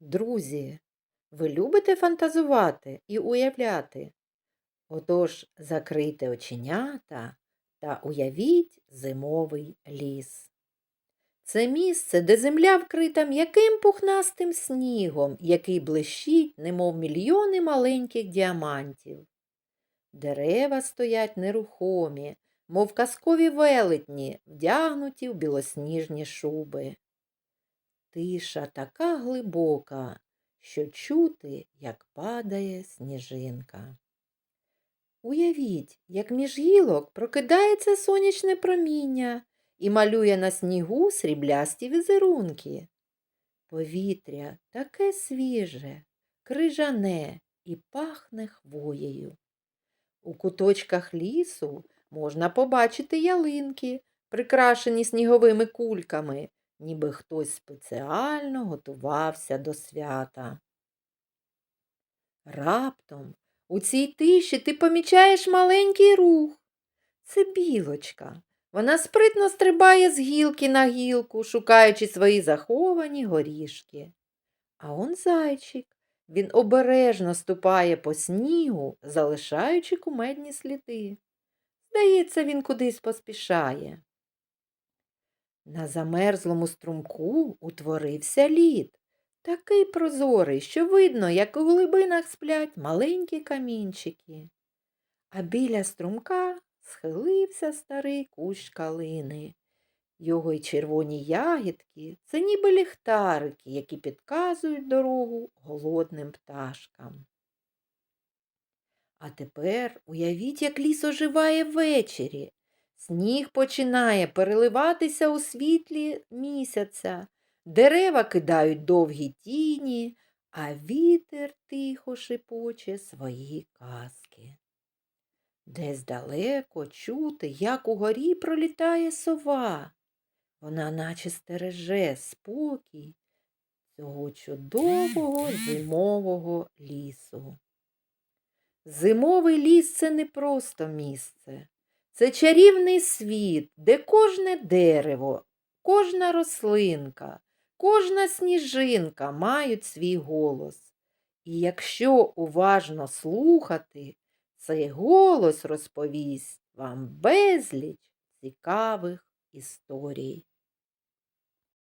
Друзі, ви любите фантазувати і уявляти? Отож, закрийте оченята та уявіть зимовий ліс. Це місце, де земля вкрита м'яким пухнастим снігом, який блищить, немов мільйони маленьких діамантів. Дерева стоять нерухомі, мов казкові велетні, вдягнуті в білосніжні шуби. Тиша така глибока, що чути, як падає сніжинка. Уявіть, як між гілок прокидається сонячне проміння і малює на снігу сріблясті візерунки. Повітря таке свіже, крижане і пахне хвоєю. У куточках лісу можна побачити ялинки, прикрашені сніговими кульками, ніби хтось спеціально готувався до свята. Раптом у цій тиші ти помічаєш маленький рух. Це білочка. Вона спритно стрибає з гілки на гілку, шукаючи свої заховані горішки. А он зайчик. Він обережно ступає по снігу, залишаючи кумедні сліди. Здається, він кудись поспішає. На замерзлому струмку утворився лід, такий прозорий, що видно, як у глибинах сплять маленькі камінчики. А біля струмка схилився старий кущ калини. Його й червоні ягідки це ніби ліхтарики, які підказують дорогу голодним пташкам. А тепер уявіть, як ліс оживає ввечері. Сніг починає переливатися у світлі місяця, дерева кидають довгі тіні, а вітер тихо шепоче свої казки. Десь далеко чути, як угорі пролітає сова. Вона наче стереже спокій цього чудового зимового лісу. Зимовий ліс це не просто місце. Це чарівний світ, де кожне дерево, кожна рослинка, кожна сніжинка мають свій голос. І якщо уважно слухати, цей голос розповість вам безліч цікавих історій.